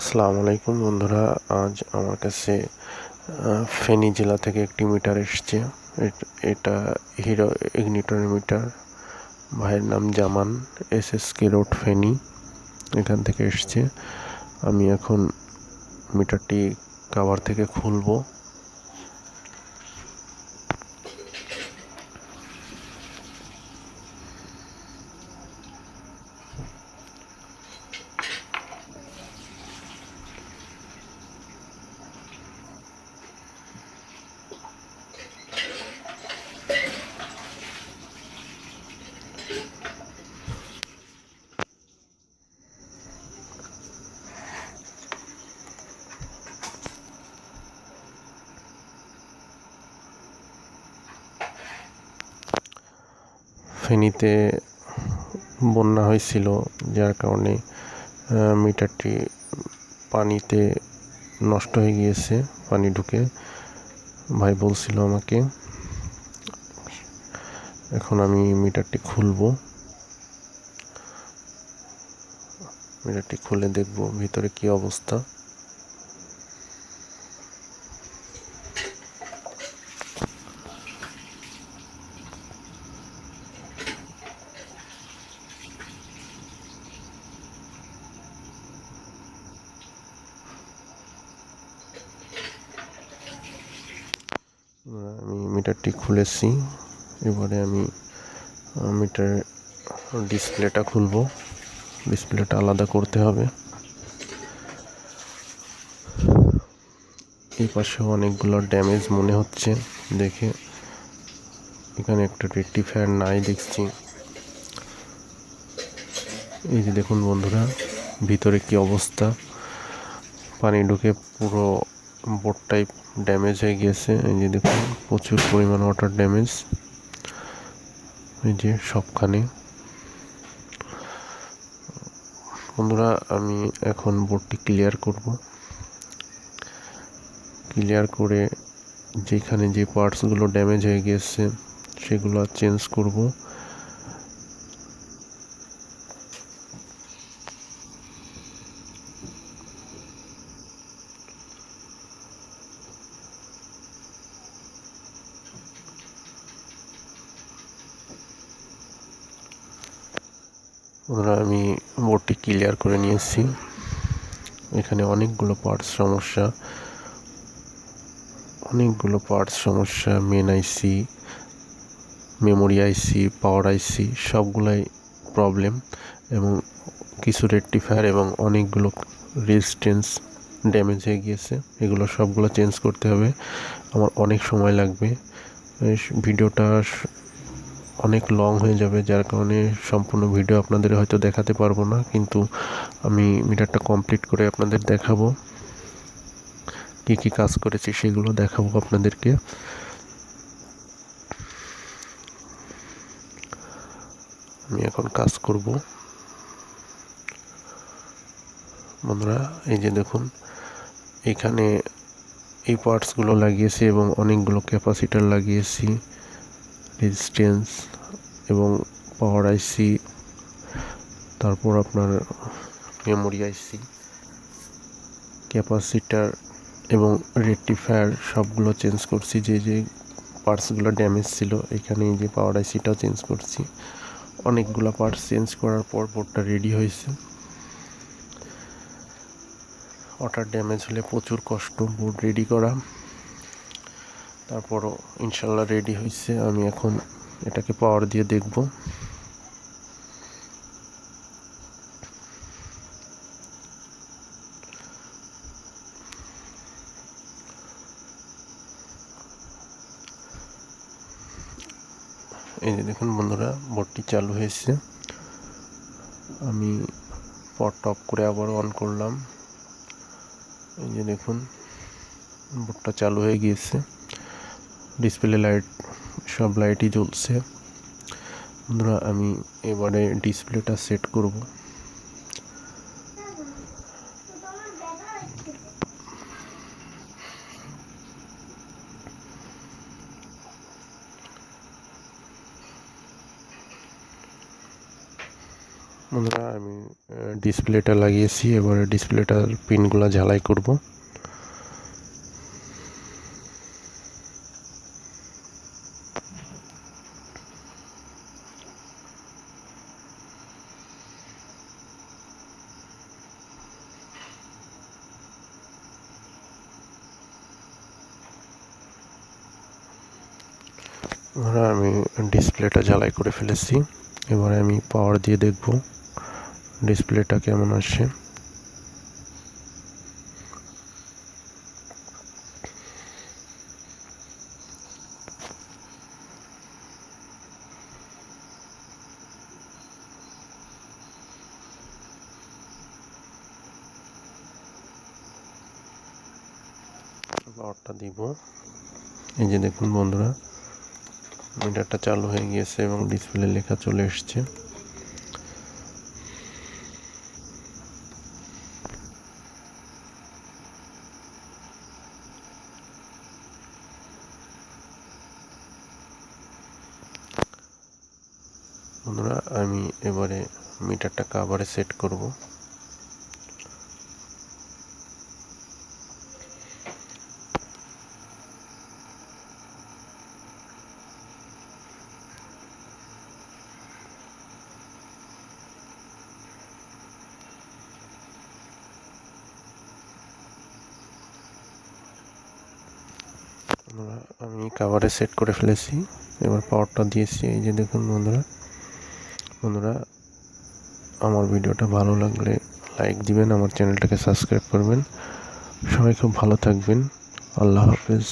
আসসালামু আলাইকুম বন্ধুরা, আজ আমার কাছে ফেনী জেলা থেকে একটি মিটার এসছে। এটা হিরো ইগনিটর মিটার ভাইয়ের নাম Zaman S S K road Feni, এখান থেকে এসছে। আমি এখন মিটারটি কাভার থেকে খুলবো। ফেনীতে বন্যা হয়েছিল, যার কারণে মিটারটি পানিতে নষ্ট হয়ে গিয়েছে, পানি ঢুকে। ভাই বলছিল আমাকে, এখন আমি মিটারটি খুলবো। মিটারটি খুলে দেখব ভিতরে কি অবস্থা আমি মিটারটি খুলেছি। এবারে আমি মিটার ডিসপ্লেটা খুলবো। ডিসপ্লেটা আলাদা করতে হবে। এই পাশেও অনেকগুলো ড্যামেজ মনে হচ্ছে, দেখে। এখানে একটা রেক্টিফায়ার নাই দেখছি। এই যে দেখুন বন্ধুরা, ভিতরে কি অবস্থা? পানি ঢুকে পুরো বোর্ডটাই ড্যামেজ হয়ে গিয়েছে। এই যে দেখুন, প্রচুর পরিমাণ ওয়াটার ড্যামেজ এই যে সবখানে। বন্ধুরা, আমি এখন বোর্ডটি ক্লিয়ার করব। ক্লিয়ার করে যেখানে যে পার্টসগুলো ড্যামেজ হয়ে গিয়েছে, সেগুলো চেঞ্জ করব। বন্ধুরা আমি বোর্ডটি ক্লিয়ার করে নিয়েছি। এখানে অনেকগুলো পার্টস সমস্যা, অনেকগুলো পার্টস সমস্যা মেন আইসি মেমোরি আইসি পাওয়ার আইসি সবগুলাই প্রবলেম এবং কিছু রেকটিফায়ার এবং অনেকগুলো রেজিস্ট্যান্স ড্যামেজ হয়ে গিয়েছে। এগুলো সবগুলো চেঞ্জ করতে হবে। আমার অনেক সময় লাগবে। ভিডিওটা অনেক লং হয়ে যাবে, যার কারণে সম্পূর্ণ ভিডিও আপনাদের হয়তো দেখাতে পারব না, কিন্তু আমি মিটারটা কমপ্লিট করে আপনাদের দেখাবো। কী কী কাজ করেছি সেগুলো দেখাবো আপনাদেরকে। আমি এখন কাজ করব। বন্ধুরা, এই যে দেখুন, এখানে এই পার্টসগুলো লাগিয়েছি এবং অনেকগুলো ক্যাপাসিটার লাগিয়েছি। রেজিস্ট্যান্স এবং পাওয়ার আইসি তারপর আপনার মেমোরি আইসি ক্যাপাসিটার এবং রেকটিফায়ার সবগুলো চেঞ্জ করছি, যে যে পার্টসগুলো ড্যামেজ ছিল, এখানে এই যে পাওয়ার আইসিটাও চেঞ্জ করছি। অনেকগুলো পার্টস চেঞ্জ করার পর বোর্ডটা রেডি হয়েছে। ওয়াটার ড্যামেজ হলে প্রচুর কষ্ট বোর্ড রেডি করা। তারপরও ইনশাল্লাহ রেডি হয়েছে আমি এখন এটাকে পাওয়ার দিয়ে দেখব। এই যে দেখুন বন্ধুরা বোর্ডটি চালু হয়েছে। আমি পট টপ করে আবার অন করলাম। এই যে দেখুন বোর্ডটা চালু হয়ে গিয়েছে। ডিসপ্লে লাইট, সব লাইটই জ্বলছে। বন্ধুরা, আমি এবারে ডিসপ্লেটা সেট করব। বন্ধুরা, আমি ডিসপ্লেটা লাগিয়েছি। এবারে ডিসপ্লেটার পিনগুলো ঝালাই করব। বন্ধুরা আমি ডিসপ্লেটা ঝালাই করে ফেলেছি। এবারে আমি পাওয়ার দিয়ে দেখব ডিসপ্লেটা কেমন আসে পাওয়ারটা দিব। এই যে দেখুন বন্ধুরা মিটারটা চালু হয়ে গিয়েছে এবং ডিসপ্লে লেখা চলে এসছে। আমি এবারে মিটারটা কাভারে সেট করব। বন্ধুরা আমি কাভারে সেট করে ফেলেছি। এবার পাওয়ারটা দিয়েছি। এই যে দেখুন বন্ধুরা বন্ধুরা, আমার ভিডিওটা ভালো লাগলে লাইক দিবেন, আমার চ্যানেলটাকে সাবস্ক্রাইব করবেন। সবাই খুব ভালো থাকবেন। আল্লাহ হাফেজ।